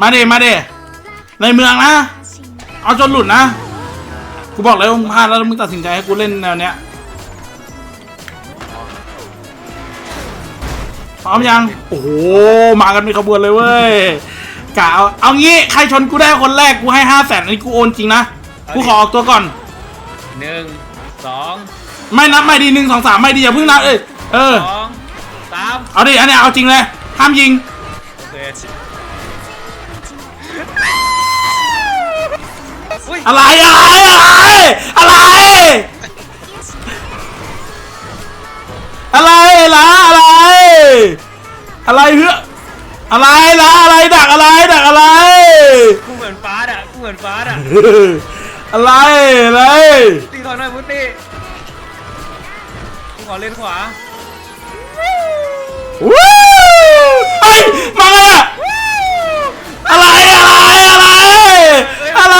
มาเดมาเดในเมืองนะ เอาจนหลุดนะ กูบอกแล้วมึงพลาดแล้วมึงตัดสินใจให้กูเล่นแนวเนี้ยพร้อมยัง โอ้โห มากันเป็นขบวนเลยเว้ยกะเอาเอางี้ ใครชนกูได้คนแรกกูให้ห้าแสนอันนี้กูโอนจริงนะ กูขอออกตัวก่อน หนึ่งสองไม่นับไม่ดีหนึ่งสองสามไม่ดีอย่าเพิ่งนับเอ้ย เออสองสามเอาดิ อันเนี้ยเอาจริงเลย ห้ามยิง โอเค อุ้ยอะไรอะไรอะไรอะไร อะไรละอะไร อะไรเพื่ออะไรละอะไรดักอะไรดักอะไร กูเหมือนฟ้าอะกูเหมือนฟ้าอะอะไรอะไรตีถอยหน่อยพุทธิกูขอเล่นขวาวู้เฮ้ยมาไงอะอะไรอะไรอะไรอะไร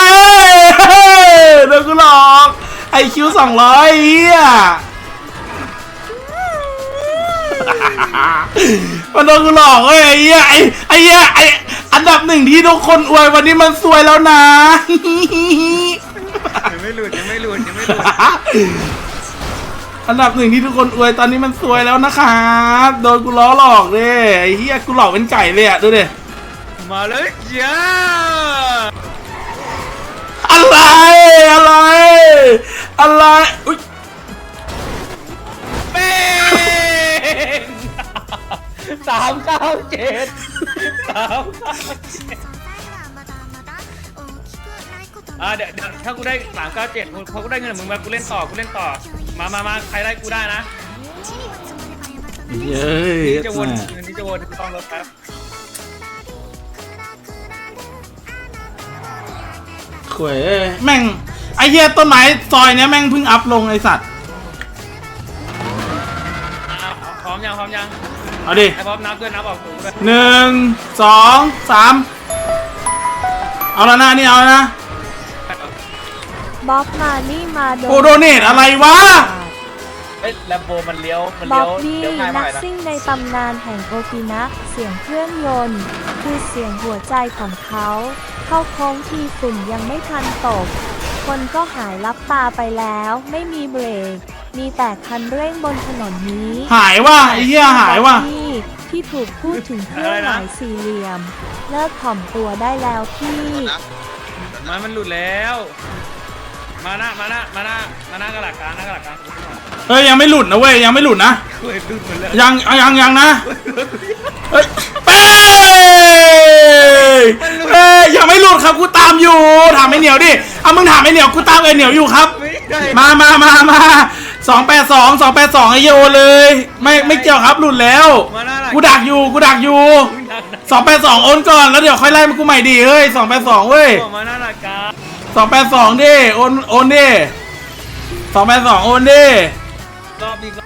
เดี๋ยวกูหลอกไอ คิวสองร้อยเฮียมันโดนกูหลอกเว้ยไอ้เหี้ยไอ้ไอ้เหี้ยไอ้อันดับหนึ่งที่ทุกคนอวยวันนี้มันซวยแล้วนะ ยังไม่หลุดยังไม่หลุดยังไม่หลุดอันดับหนึ่งที่ทุกคนอวยตอนนี้มันซวยแล้วนะครับโดนกูล้อหลอกเลยไอ้เหี้ยกูหลอกเป็นไก่เลยอะดูดิมาเลยจ้า อะไร อะไร อะไร อุ้ยเป้งสามเก้าเจ็ดสามเก้าเจ็ดอ่าเดี๋ยวเดี๋ยวถ้ากูได้สามเก้าเจ็ดพอกูได้เงินมึงมากูเล่นต่อกูเล่นต่อ มามามาใครได้กูได้นะเย้ยนี่จะวนเงินนี้จะวนต้องรถครับ ขวยเอ้ยแม่งไอ้เหี้ยต้นไม้ซอยเนี้ยแม่งเพิ่งอัพลงไอ้สัตว์อะเอาพร้อมยังพร้อมยังเอาดิ ไอ้พร้อมนับด้วยนับออกสูงด้วยหนึ่งสองสามเอาแล้วนะนี่เอาแล้วนะบ๊อบมานี่มาโดโอโดเนทอะไรวะ เอ้ยแลมโบมันเลี้ยวมันบ๊เลี้อยวบบี้เลี้ยวง่ายนัมากกเลยนะซิ่งในตำนานแห่งโอกินะ เสียงเครื่องยนต์ คือเสียงหัวใจของเขา เข้าโค้งทีฝุ่นยังไม่ทันตก คนก็หายลับตาไปแล้ว ไม่มีเบรก มีแต่คันเร่งบนถนนนี้หายว่ะไอ้เหี้ยหายว่ะบ๊อบบี้ที่ถูกพูดถึงเครื่องหมายสี่เหลี่ยม เลิกถ่อมตัวได้แล้วพี่ มามันหลุดแล้ว มาหน้ามาหน้ามาหน้ามาหน้ากระดาษกลางหน้ากระดาษกลางเฮ้ยยังไม่หลุดนะเว้ยยังไม่หลุดนะ เฮ้ยหลุดหมดแล้วยังยังยังนะเฮ้ย เอ้ยเอ้ยยังไม่หลุดครับกูตามอยู่ถามไอ้เหนียวดิเอามึงถามไอ้เหนียวกูตามไอ้เหนียวอยู่ครับไม่ได้มามามามาสองแปดสองสองแปดสองไอโยเลย ไม่ไม่เกี่ยวครับหลุดแล้ว มาหน้าหลัง กูดักอยู่กูดักอยู่ดักนะสองแปดสองโอนก่อนแล้วเดี๋ยวค่อยไล่มากูใหม่ดีเฮ้ยสองแปดสองเว้ยบอกมาหน้าหลักกลางสองแปดสองดิโอนโอนดิสองแปดสองโอนดิรอบนี้ก็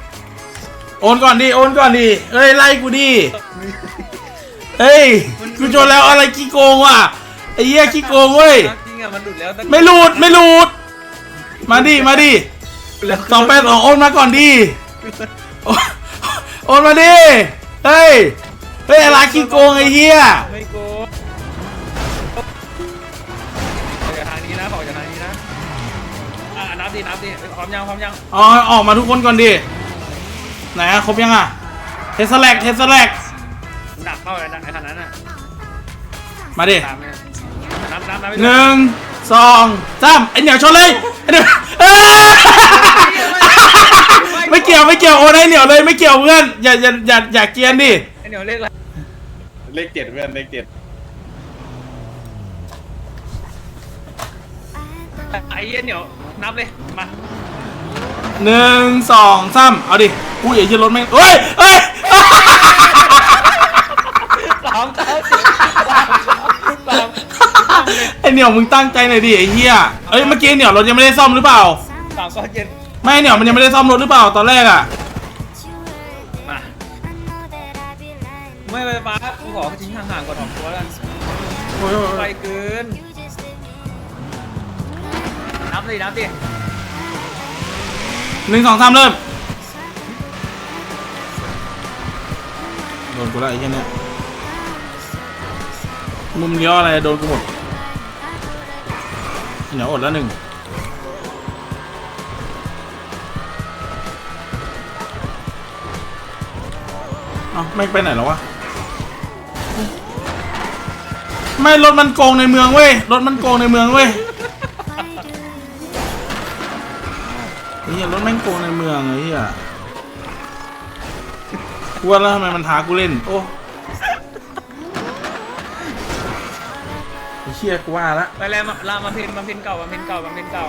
โอนก่อนดิโอนก่อนดิเอ้ยไล่กูดิ เฮ้ยกูโจนแล้วอะไรขี้โกงว่ะไอ้เหี้ยขี้โกงเว้ยจริงอะมันหลุดแล้วตั้งไม่หลุดไม่หลุดมาดิมาดิแล้วสองแปดสองโอนมาก่อนดิโอนโอนมาดิเฮ้ยเฮ้ยอะไรขี้โกงไอ้เหี้ยไม่โกงออกจากทางนี้นะออกจากทางนี้นะอะนับดินับดิพร้อมยังพร้อมยังอ๋อออกมาทุกคนก่อนดิไหนอะครบยังอะเทสแลกเทสแลก หนักเข้าเลยนะไอ้ขนาดนั้นน่ะมาดิตามเนี่ยนับนับนับไปหนึ่งสองสามไอเหนียวชนเลยไอ้เหนียวเอ้ยไม่เกี่ยวไม่เกี่ยวโอนให้เหนียวเลยไม่เกี่ยวเพื่อนอย่าอย่าอย่าอย่าเกรียนดิไอ้เหนียวเลขอะไรเลขเจ็ดเพื่อนเลขเจ็ดไอ้เหี้ยเหนียวนับเลยมาหนึ่งสองสามเอาดิอุ้ยอย่ายืนรถแม่งเฮ้ยเฮ้ยสามเก้าสิบสามไอเหนียวมึงตั้งใจหน่อยดิไอ้เหี้ยเอ้ยเมื่อกี้เหนียวรถยังไม่ได้ซ่อมหรือเปล่า สามเก้าเจ็ดไม่เหนียวมันยังไม่ได้ซ่อมรถหรือเปล่าตอนแรกอะมาไม่ไปป้ากูขอทิ้งห่างๆก่อนออกตัวแล้วโอ้ยโอ้ยไปโอ้ยเกินนับดินับดิหนึ่งสองสามเริ่มโดนกูแล้วไอ้เหี้ยเนี่ย มุมเลี้ยวอะไรโดนกูหมดเหนียวอดแล้วหนึ่งเอ้าไม่ไปไหนแล้ววะ ไม่รถมันโกงในเมืองเว้ย รถมันโกงในเมืองเว้ยไอ้เหี้ยรถแม่งโกงในเมืองไอ้เหี้ยกูว่าแล้วทำไมมันท้ากูเล่น โอ้ ไอ้เหี้ยกูว่าละไปแล้วมาลามาเพนมาเพนเก่ามาเพนเก่ามาเพนเก่า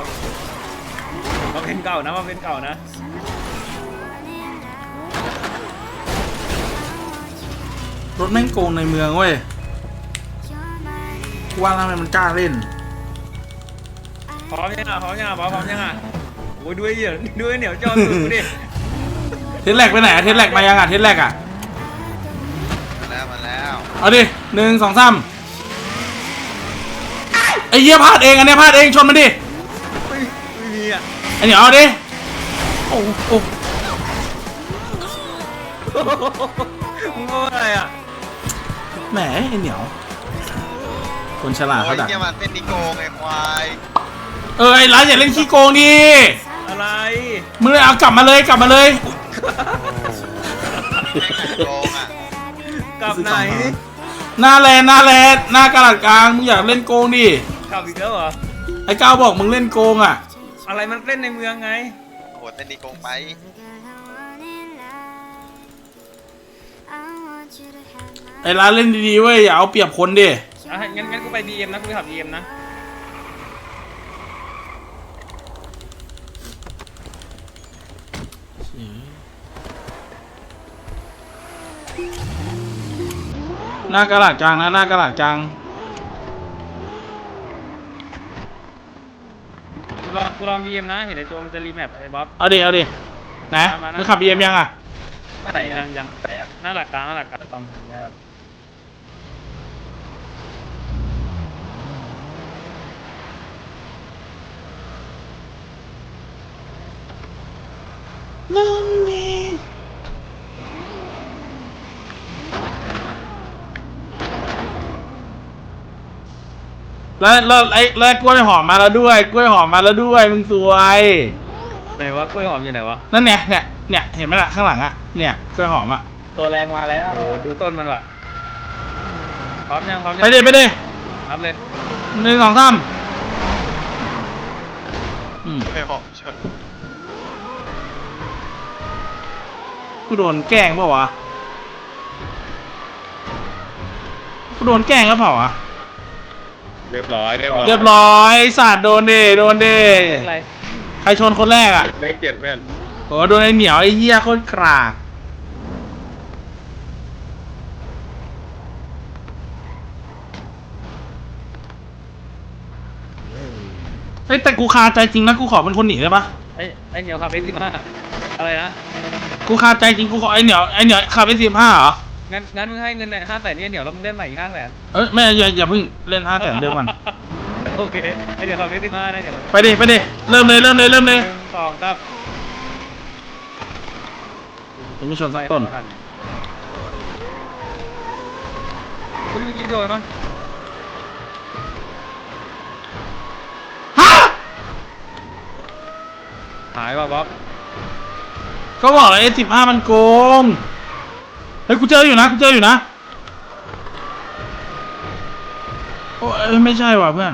มาเพนเก่านะมาเพนเก่านะรถแม่งโกงในเมืองเว้ยกูว่าแล้วทำไมมันกล้าเล่นพร้อมยังอะพร้อมยังอะพร้อมพร้อมยังอะโอ้ยด้วยเหนียวด้วยเหนียวจอสุดกูดิเทสแลกไปไหนอะเทสแลกมายังอะเทสแลกอะมาแล้วมาแล้วเอาดิหนึ่งสองสาม ไอ้เหี้ยพลาดเองอันเนี้ยพลาดเองชนมันดิไม่ไม่มีอะไอ้เหนียวเอาดิโอ้โอ้มึงว่าอะไรอะแหมไอ้เหนียว คนฉลาดโอ้เขายดักเกี่ยมันเป็นนิโกไงควายเออไอ้ร้านอย่าเล่นขี้โกงดิอะไรมึงเลยเอากลับมาเลยกลับมาเลย นิโกงอะกลับไหนหน้าแลนหน้าแลนหน้ากระดาษกลางมึงอยากเล่นโกงดิ กลับอีกแล้วเหรอ ไอ้ก้าวบอกมึงเล่นโกงอะ อะไรมันเล่นในเมืองไง โหเป็นนิโกงไป ไอ้ร้านเล่นดีๆเว้ยอย่าเอาเปรียบคนดิอะงั้นงั้นกูไปบีเอ็มนะกูไปขับบีเอ็มนะ หน้ากระดาษกลางนะหน้ากระดาษกลาง ลองกูลองบีเอ็มนะ เห็นไอ้โจมนจะรีแมปไอ้บ๊อบ เอาดิเอาดินะมานะ มึงขับบีเอ็มยังอะไหนยังยังหน้าหลักกลางหน้าหลักกลางต้อง แล้วแล้วไอ้แล้วกล้วยหอมมาแล้วด้วย กล้วยหอมมาแล้วด้วยมึงสวย ไหนวะกล้วยหอมอยู่ไหนวะนั่นเนี่ยเนี่ยเนี่ยเห็นไหมล่ะข้างหลังอะเนี่ยกล้วยหอมอะตัวแรงมาแล้ว โอ้ดูต้นมันว่ะพร้อมยังพร้อมยังไปดิไปดิรับเลยหนึ่งสองสามอืมไม่หอมชนกูโดนแกล้งเปล่าวะกูโดนแกล้งแล้วเปล่าวะ เรียบร้อย เรียบร้อยเรียบร้อยไอ้สัตว์โดนดิโดนดิอะไรใครชนคนแรกอะเลขเจ็ดเพื่อนโอ้โดนไอ้เหนียวไอ้เหี้ยโคตรกรากเฮ้ยแต่กูคาใจจริงนะกูขอเป็นคนหนีได้ปะไอ้ไอ้เหนียวขับเอสิบห้าอะไรนะกูคาใจจริงกูขอไอ้เหนียวไอ้เหนียวขับไปสิบห้าเหรอ งั้นงั้นมึงให้เงินห้าแสนนี่เหนียวแล้วมึงเล่นใหม่อีกห้าแสนเอ้ยไม่อย่าอย่าเพิ่งเล่นห้าแสนเดิมก่อนโอเคไอ้เหนียวขับเอสิบห้าได้เหนียวไปดิไปดิเริ่มเลยเริ่มเลยเริ่มเลยหนึ่งสองสามยังไม่ชนสักต้นคุณมีกี่โดนมั้งฮะหายป่ะบ๊อบก็บอกเลยสิบห้ามันโกง เฮ้ยกูเจออยู่นะกูเจออยู่นะโอ้ยไม่ใช่ว่ะเพื่อน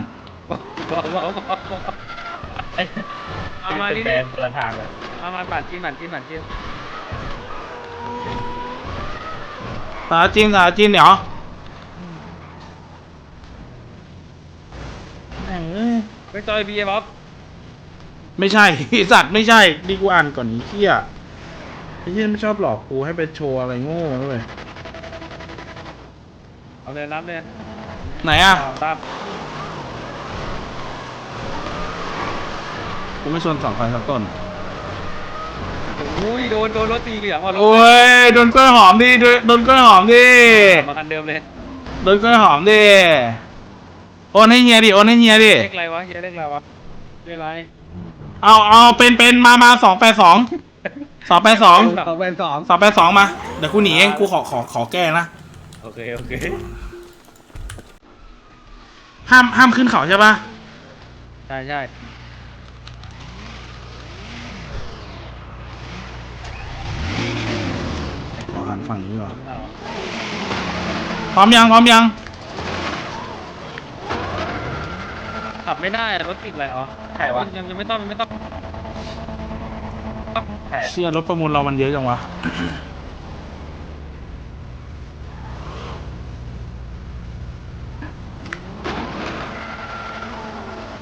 บ๊อบบ๊อบบ๊อบบ๊อบบ๊อบเอามาดิประทางเลยเอามาบัตรจีนบัตรจีนบัตรจีนสาจีนสาจีนเดี๋ยวแม่งเอ้ยไปจอยบีบ๊อบไม่ใช่ไอ้สัตว์ไม่ใช่ดีกูอ่านก่อนนี้เฮียไอ้เฮียไม่ชอบหลอกกูให้ไปโชว์อะไรโง่เลยเอาเลยรับเลยไหนอะตามกูไม่ชนสองคันสักต้นอุ้ยโดนโดนรถตีเหลืองว่ะรถโอ้ยโดนกล้วยหอมดิโดนโดนกล้วยหอมดิมาคันเดิมเลยโดนกล้วยหอมดิโอนให้เฮียดิโอนให้เฮียดิเลขอะไรวะเฮียเลขอะไรวะเลขอะไรเอาเอาเป็นเป็นมามาสองแปดสอง สองแปดสองสองเป็นสองสองแปดสองมา เดี๋ยวกูหนีเอง กูขอขอขอแก้นะ โอเค โอเค ห้ามห้ามขึ้นเขาใช่ปะใช่ใช่ขอหันฝั่งนี้ก่อนเอาพร้อมยังพร้อมยัง ขับไม่ได้ รถติดอะไรอ๋อแถวะยังยังไม่ต้องยังไม่ต้องแถว เชี่ยรถประมูลเรามันเยอะจังวะ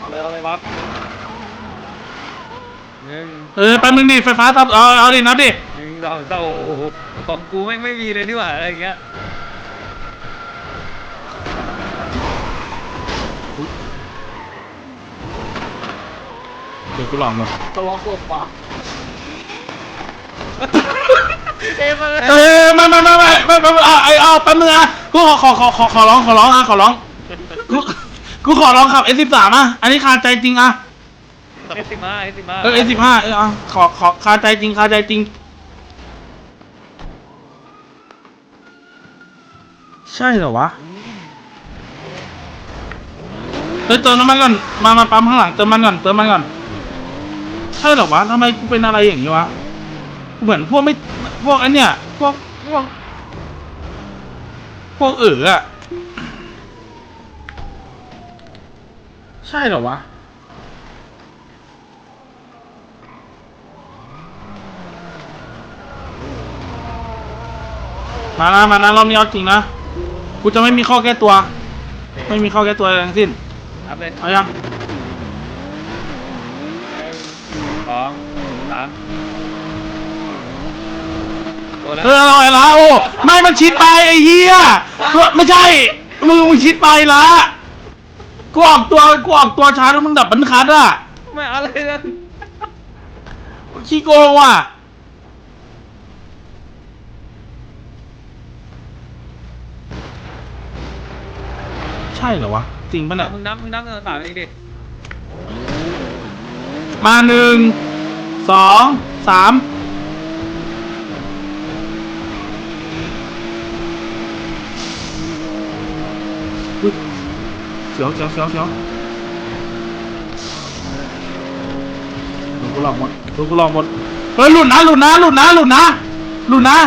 เลยเอาเลยบ๊อบหนึ่งเออแป๊บนึงดิไฟฟ้าตับเอาเอาดินับดิ หนึ่งสองสามโอ้โหของกูแม่งไม่มีเลยนี่หว่าอะไรอย่างเงี้ยเดี๋ยวกูลองก่อน ตัวกดปะ เต็มเลยเออไม่ไม่ไม่ไม่ไม่ไม่เอาเอาเอาแป๊บนึงอะกูขอขอขอขอขอร้องขอร้องอะขอร้องกูกูขอร้องขับ S13 อะอันนี้คาใจจริงอะเอสิมาเอสิมาเออ S15 เออเอาขอขอคาใจจริงคาใจจริง ใช่เหรอวะเฮ้ยเติมน้ำมันก่อนมามาปั๊มข้างหลังเติมมันก่อนเติมมันก่อนใช่เหรอวะทำไมกูเป็นอะไรอย่างนี้วะกู เหมือนพวกไม่พวกไอันเนี้ยพวกพวกพวกเอ๋ออะใช่เหรอวะมานะมานะรอบนี้เอาจริงนะกูจะไม่มีข้อแก้ตัว ไม่มีข้อแก้ตัวอะไรทั้งสิ้นอัพเลยเอายังสองสาม ตัวแล้วเออเอาไอ้ละโอ้ไม่มันชิดไปไอ้เหี้ยไม่ใช่มึงมึงชิดไปละกูออกตัวกูออกตัวช้าแล้วมึงดับบันคัดอะไม่เอาเลยนะขี้โกงว่ะใช่เหรอวะ จริงปะเนี่ยมึงนับมึงนับเงินสามเองดิมาหนึ่งสองสาม อุ๊ยเสียวเสียวเสียวเสียวดูกูหลอกหมดดูกูหลอกหมด เฮ้ยหลุดนะหลุดนะหลุดนะหลุดนะหลุดนะ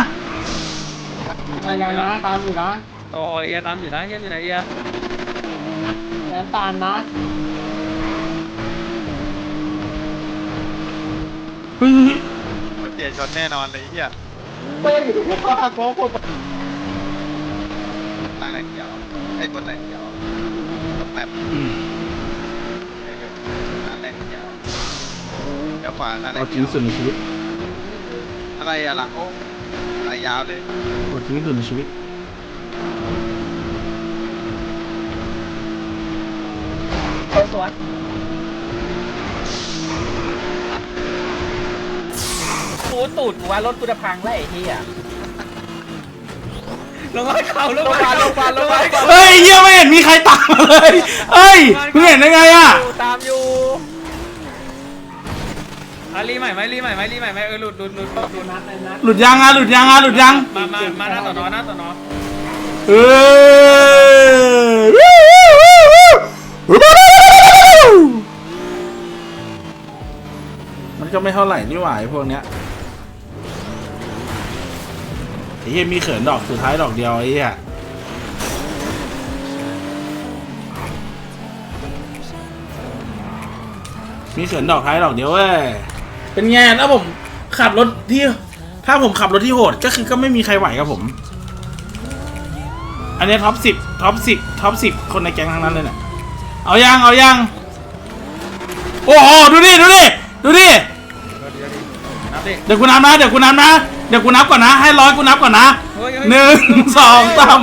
อะไรนะตามอยู่นะโอ้ยเอียตามอยู่นะเอียอยู่ไหนเอียแอนตามนะเฮ้ยเสียชนแน่นอนเลยไอ้เฮียเป้อยู่ผมก็ตะโกนคนหลังไหนเดียวไอ้บนไหนเดียว เดียวเดี๋ยวขวาหลังไหนเอาจริเดีงยวสุดในชีวิต อะไรอะหลังโอ้อะไรยาวเลยเอาจริงสุดในชีวิตคนสวนกูตูดกูว่ารถกูจะพังแล้วไอ้เหี้ยลงมาเข่าลงลงมามาลงมาลงมา เฮ้ยเหี้ยไม่เห็นมีใครตามมาเลยเฮ้ยมึงเห็นได้ไงอะ ตามอยู่อะรีใหม่ไหมรีใหม่ไหมรีใหม่ไหมเออหลุดหลุดหลุดหลุดหลุดนัดเลยนะหลุดยังอะหลุดยังอะหลุดยังมามามาหน้าต่อนอหน้าต่อนอเออมันก็ไม่เท่าไหร่นี่หว่าไอ้พวกเนี้ยไอ้เหี้ยมีเขินดอกสุดท้ายดอกเดียวไอ้เหี้ย มีเขินดอกท้ายดอกเดียวเว้ย เป็นไงถ้าผมขับรถที่ ถ้าผมขับรถที่โหดก็คือก็ไม่มีใครไหวกับผม อันนี้ท็อปสิบท็อปสิบท็อปสิบคนในแก๊งทั้งนั้นเลยเนี่ยเอายังเอายัง โอ้โหดูดิดูดิดูดินับดิเดี๋ยวกูนับนะเดี๋ยวกูนับนะเดี๋ยวกูนับก่อนนะ ให้ร้อยกูนับก่อนนะเฮ้ยเฮ้ยหนึ่งสองสาม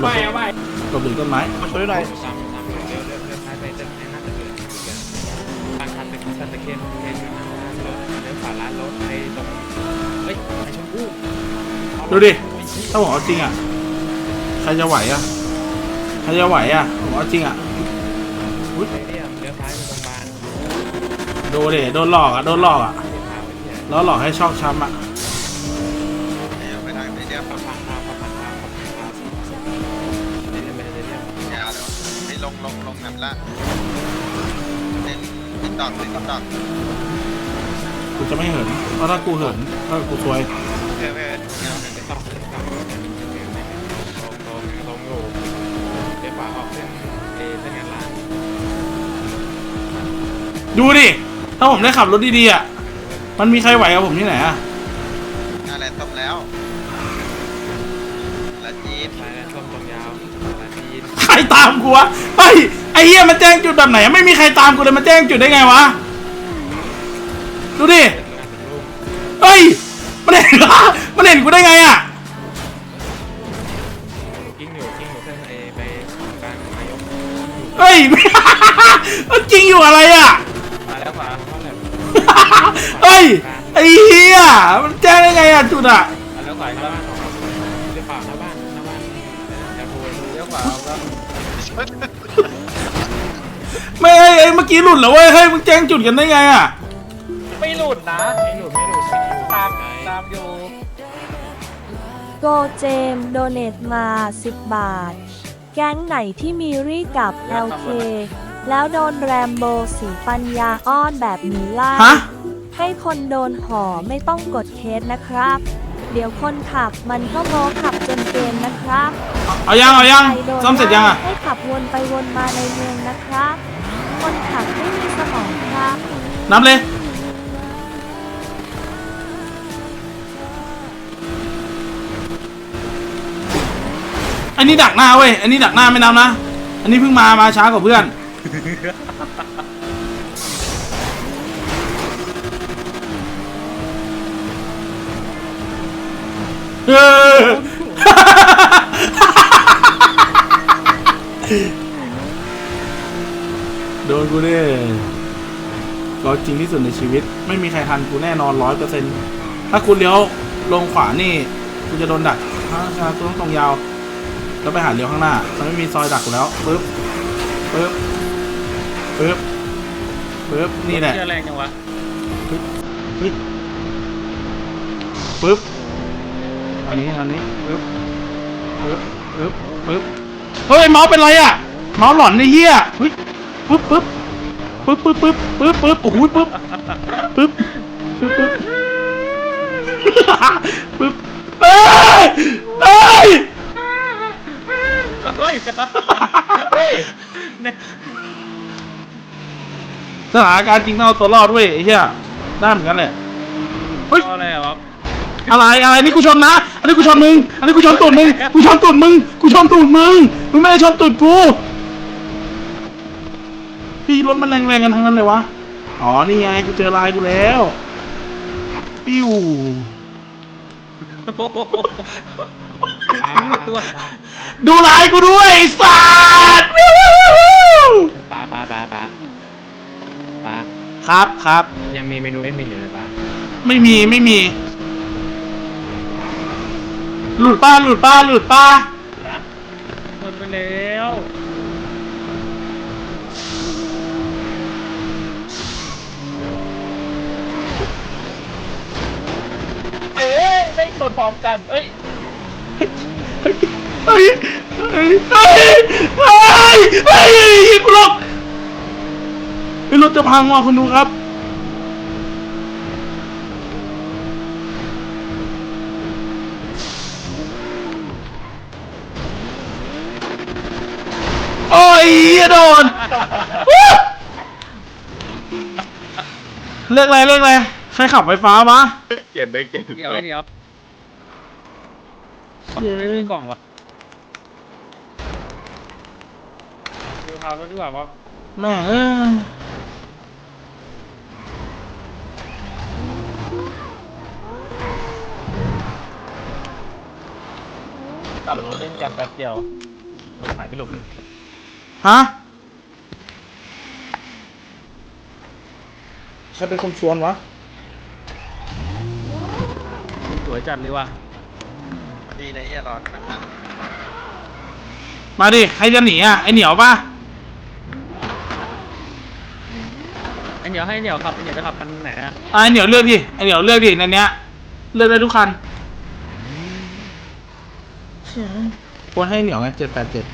ไม่เอาไม่กระบือต้นไม้มาช่วยหน่อยสามสามเดี๋ยวเดี๋ยวเดี๋ยวท้ายไปเดี๋ยวให้น่าจะเกิดบางคันเป็นคันตะเคียนเคียนอยู่นะรถเดี๋ยวฝาร้านรถไอ้ตรงเฮ้ยไอ้ชมพู่ดูดิถ้าผมเอาจริงอะใครจะไหวอะใครจะไหวอะผมเอาจริงอะไอ้เนี่ยเลี้ยวซ้ายไปตรงบ้านโดนดิโดนหลอกอะโดนหลอกอะเลี้ยวขาวไอ้เนี่ยแล้วหลอกให้ชอกช้ำอะ ติ๊กตอกเล่นติ๊กตอกกูจะไม่เหินเพราะถ้ากูเหินก็กูซวยเพื่อเพื่อเงาไม่ต้องไม่ต้องลงลงลงอยู่เดี๋ยวขวาออกเส้นเอเส้นงานร้านดูดิ ถ้าผมได้ขับรถดีๆอะ มันมีใครไหวกับผมที่ไหนอะหน้าแลนด์ต้มแล้วแล้วจีนสายแลนส้มตรงยาวสายจีน ใครตามกูวะเฮ้ย ไอ้เหี้ยมันแจ้งจุดแบบไหนอะไม่มีใครตามกูเลยมันแจ้งจุดได้ไงวะ ดูดิเป็นงานเป็นรูปเฮ้ย มันเห็นเหรอมันเห็นกูได้ไงอะกิ้งอยู่กิ้งอยู่เส้นเอไปการนายกเฮ้ย มันจริงอยู่อะไรอะมาแล้วขวาเขาแหลมเฮ้ย ไอ้เหี้ยมันแจ้งได้ไงอะจุดอะมาแล้วขวาหน้าบ้านเลี้ยวขวาหน้าบ้านหน้าบ้านอย่าพูด เลี้ยวขวาครับไม่เอ้ยเอ้ยเมื่อกี้หลุดเหรอเว้ยเฮ้ยมึงแจ้งจุดกันได้ไงอะไม่หลุดนะไม่หลุดไม่หลุดตามตามอยู่โกเจมโดเนตมา 10 บาท แก๊งไหนที่มีรี่กับ LK แล้วโดนแรมโบสีปัญญาอ้อนแบบนี้ล่ะฮะให้คนโดนห่อไม่ต้องกดเคสนะครับ เดี๋ยวคนขับมันก็โมขับจนเกมนะครับ เอายังเอายังใครโดนซ่อมเสร็จยังอะ ให้ขับวนไปวนมาในเมืองนะครับ คนขับไม่มีสมองครับ นับเลย อันนี้ดักหน้าเว้ย อันนี้ดักหน้าไม่นับนะ อันนี้เพิ่งมา มาช้ากว่าเพื่อน เออ โดนกูเนี่ยรอจริงที่สุดในชีวิต ไม่มีใครทันกูแน่นอนร้อยเปอร์เซ็นต์ถ้าคุณเลี้ยวลงขวานี่กูจะโดนดักถ้าชาตัวต้องตรงยาว แล้วไปหาเลี้ยวข้างหน้ามันไม่มีซอยดักกูแล้วปึ๊บปึ๊บปึ๊บปึ๊บนี่แหละเชื่อแรงจังวะปึ๊บปึ๊บอันนี้อันนี้ปึ๊บปึ๊บปึ๊บปึ๊บ เฮ้ยเมาส์เป็นไรอะเมาส์หลอนไอ้เหี้ยเฮ้ยปึ๊บปึ๊บปึ๊บปึ๊บปึ๊บปึ๊บปึ๊บโอ้โหปึ๊บปึ๊บปึ๊บปึ๊บปึ๊บเอ้ยเอ้ยเฮ้ยเฮ้ยเนี่ยสถานการณ์จริงต้องเอาตัวรอดด้วยไอ้เหี้ยได้เหมือนกันแหละเฮ้ย เอาอะไรอะครับ อะไรอะไรนี่กูชนนะ อันนี้กูชนมึง อันนี้กูชนตูดมึง กูชนตูดมึง กูชนตูดมึง มึงไม่ได้ชนตูดกู พี่รถมันแรงๆกันทั้งนั้นเลยวะ อ๋อ นี่ไงกูเจอลายกูแล้ว ปิ้วโอ้โหตัวดูลายกูด้วยไอ้สัตว์ป้าป้าป้าป้าป้าครับครับยังมีเมนูเอ็มมีอยู่เลยป้าไม่มีไม่มี หลุดป้าหลุดป้าหลุดป้าหมดไปแล้วเอ๊ะไม่ตดพร้อมกันเอ้ยเฮ้ยเฮ้ยเฮ้ยเฮ้ยเฮ้ยเฮ้ยกูหลบเฮ้ยรถจะพังว่ะคุณดูครับ เหี้ยโดนวู้เลือกอะไรเลือกอะไรใครขับไฟฟ้ามะเกลียดเลยเกลียดเดี๋ยวเดี๋ยวเดี๋ยวไม่มีกล่องวะดูพาวก็ดีกว่าว่าแม่งเอ้ยกลับรถเล่นกันแป๊บเดียวรถหายไปหลุม ฮะใครเป็นคนชวนวะสวยจัดเลยว่ะดีในะเฮียรอดนะครับมาดิ ใครจะหนีอะ ไอเหนียวป่ะไอเหนียวให้เหนียวขับไอเหนียวจะขับคันไหนอะอะไอเหนียวเลือกดิ ไอเหนียวเลือกดิในเนี้ย เลือกได้ทุกคันโอนให้เหนียวไงเจ็ดแปดเจ็ด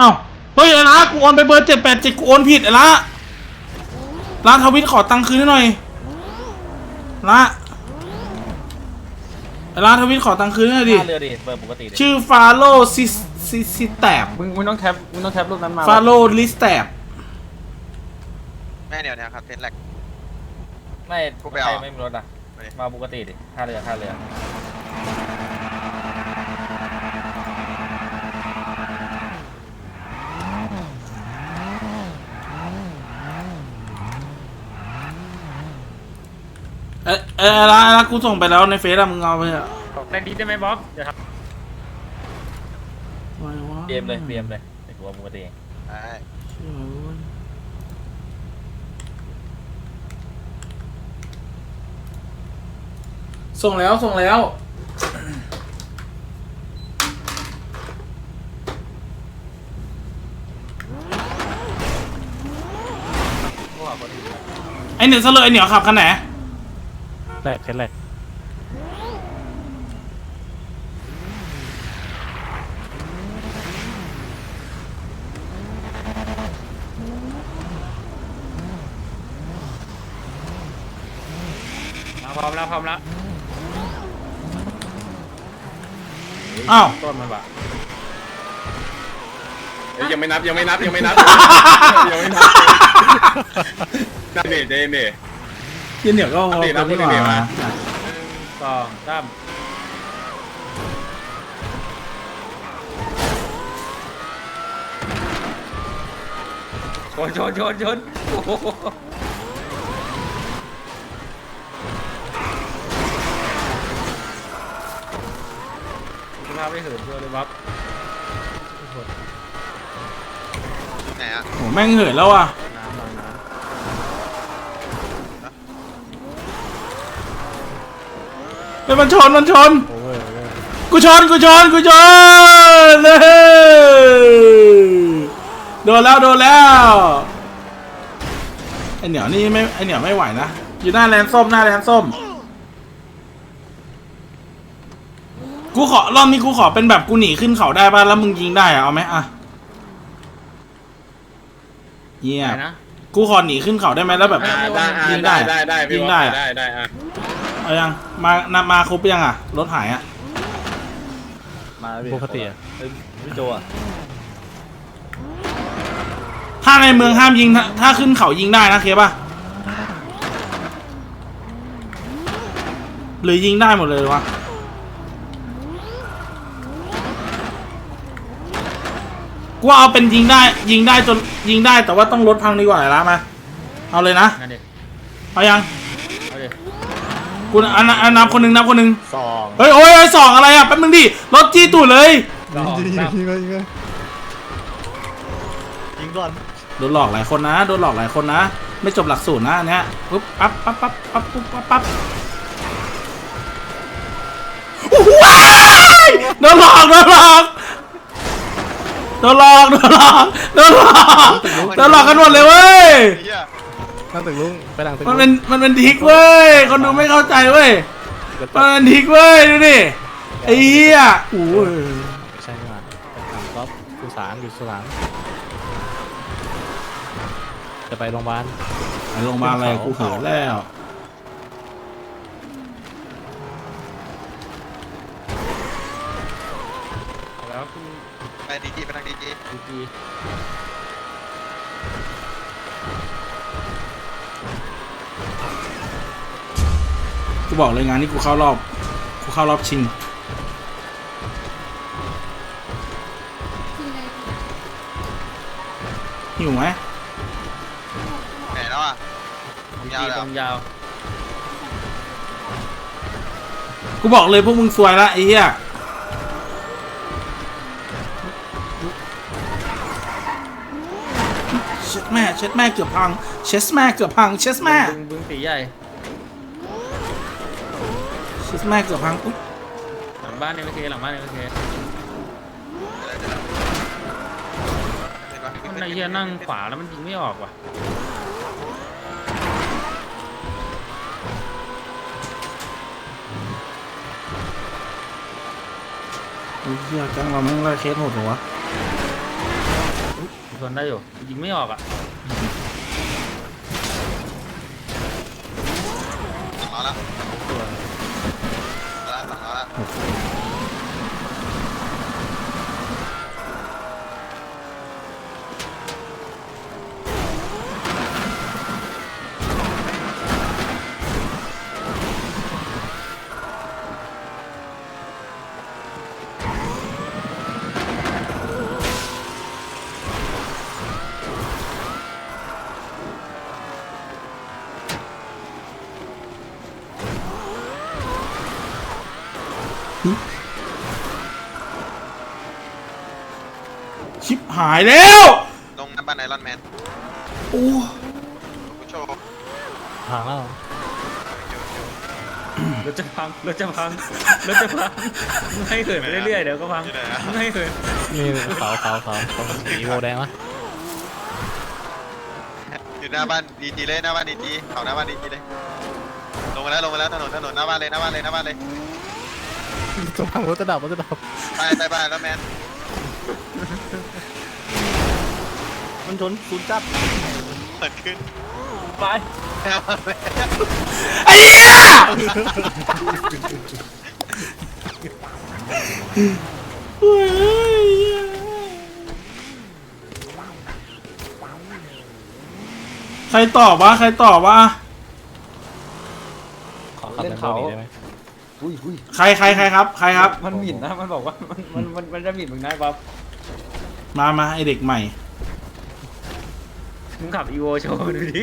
อ้าวเฮ้ยไอ้ละกูโอนไปเบอร์เจ็ดแปดเจ็ดกูโอนผิดไอ้ละละทวิตขอตังค์คืนให้หน่อยละไอ้ละทวิตขอตังค์คืนให้หน่อยดิ ท่าเรือดิเปิดปกติดิชื่อฟาโลซิซิซิแตบมึงมึงต้องแท็บมึงต้องแท็บรูปนั้นมาฟาโลลิสแตบแม่เดี๋ยวเนะครับเทนแลก ไม่กูไปเอาใครไม่มีรถอะไปมาปกติดิท่าเรือท่าเรือ เอ้ยเอ้ยไอ้ละไอ้ละกูส่งไปแล้วในเฟซอะมึงเอาไปอะในนี้ได้ไหมบ๊อบเดี๋ยวครับอะไรวะเตรียมเลยเตรียมเลยแต่กูว่าปกติใช่ส่งแล้วส่งแล้ว ไอเหนียวเสลยไอเหนียวขับคันไหน แรกแค่แรกพร้อมแล้วพร้อมแล้วอ้าว ต้นมันวะเอ้ยยังไม่นับยังไม่นับยังไม่นับ ยังไม่นับนั่นนี่เดนนี่เหี้ ยเหนียวก็พอเอาดิกันดีกเอาดิว่ามาสองสามชนชนชนชนโอ้โหคุณพาไปเหินตัวเลยบ๊อบไหนอะโหแม่งเหินแล้วอะ น้ำหน่อยน้ เฮ้ยมันชนมันชนำโอเวอร์โอเวอร์กูชนกูชนกูชนเฮ้ยโดนแล้วโดนแล้วไอเหนียวนี่ไม่ไอเหนียวไม่ไหวนะอยู่หน้าแลนด์ส้มหน้าแลนด์ส้ม กูขอรอบนี้กูขอเป็นแบบกูหนีขึ้นเขาได้ป่ะแล้วมึงยิงได้อะเอาไหมอะเยี่ยไหนมนะ กูขอหนีขึ้นเขาได้ไหมแล้วแบบ อ่าได้อ่ายิงได้ได้ได้ได้พี่ยิงบอได้สอะ ได้ได้อะ เอายังมานามาครบยังอะ รถหายอะปกติอะพี่โจอะถ้าในเมืองห้ามยิงถ้าถ้าขึ้นเขายิงได้นะเคป่ะหรือยิงได้หมดเลยวะกูว่าเอาเป็นยิงได้ ยิงได้จนยิงได้แต่ว่าต้องลดพังดีกว่าไอ้ละมาเอาเลยนะ นั่นดิเอายังเอาดิ กูอันอันนับคนหนึ่งนับคนหนึ่งสองเฮ้ยโอ้ยโอ้ยสองอะไรอะแป๊บนึงดิรถจี้ตูดเลยสองสามยิงก่อนโดนหลอกหลายคนนะโดนหลอกหลายคนนะ ไม่จบหลักสูตรนะอันเนี้ยปุ๊บปั๊บปั๊บปั๊บปั๊บปุ๊บปั๊บปั๊บโอ้โหว้ายโดนหลอกโดนหลอกโดนหลอกโดนหลอกโดนหลอกโดนหลอกกันหมดเลยเว้ยเฮีย นั่งตึกลุงไปหลังตึกมันเป็นมันเป็นทริกเว้ยคนดูไม่เข้าใจเว้ยมันเป็นทริกเว้ยดูดิไอ้เหี้ยโอ้ยใช่ไหมล่ะไปถามก๊อฟอยู่สามอยู่สามจะไปโรงพยาบาลไปโรงพยาบาลอะไรกูเหินแล้วแล้วกูไปดีจีไปทางดีจีดีจี กูบอกเลยงานนี้กูเข้ารอบ กูเข้ารอบชิง หิวไหมไหนแล้วอะผมยาวแล้วตรงยาวกูบอกเลยพวกมึงซวยละไอ้เหี้ยเช็ดแม่เช็ดแม่เกือบพัง เช็ดแม่เกือบพัง เช็ดแม่บึงบึงตีใหญ่เช็ด แม่เกือบพังอุ๊ยหลังบ้านนี่ไม่เคหลังบ้านนี่ไม่เคเห็นปะมันไอ้เหี้ยนั่งขวาแล้วมันยิงไม่ออกว่ะไอ้เหี้ยแก๊งเราแม่งไล่เคสโหดเหรอวะทนได้อยู่ยิงไม่ออกอะสองล้อแล้วแล้วายแล้ว ลงน้ำบ้านไอรอนแมนโอ้ผู้โชว์ทางแล้ว รถจะพังรถจะพังรถจะพังมึงให้เขินไปเรื่อยๆเดี๋ยวก็พังที่ไหนอะมึงให้เขินนี่ขาวขาวขาวตรงสีโบแดงวะอยู่หน้าบ้านดีจีเลยหน้าบ้านดีจีเขาหน้าบ้านดีจีเลยลงมาแล้วลงมาแล้วถนนถนนหน้าบ้านเลยหน้าบ้านเลยหน้าบ้านเลยจะพังรถจะดับรถจะดับใต้ใต้บ้านแล้วแมน มันชนศูนย์จับเปิดขึ้นไปไอ้เหี้ยโอ้ยใครตอบวะใครตอบวะขอขับเป็นโบนี้ได้ไหมอุ้ยอุ้ยใครใครใครครับ ใครครับ มันหมิ่นนะ มันบอกว่า มัน มัน มันมันจะหมิ่นมึงนะบ๊อบมามาไอเด็กใหม่ มึงขับอีโวโชว์ดูดิ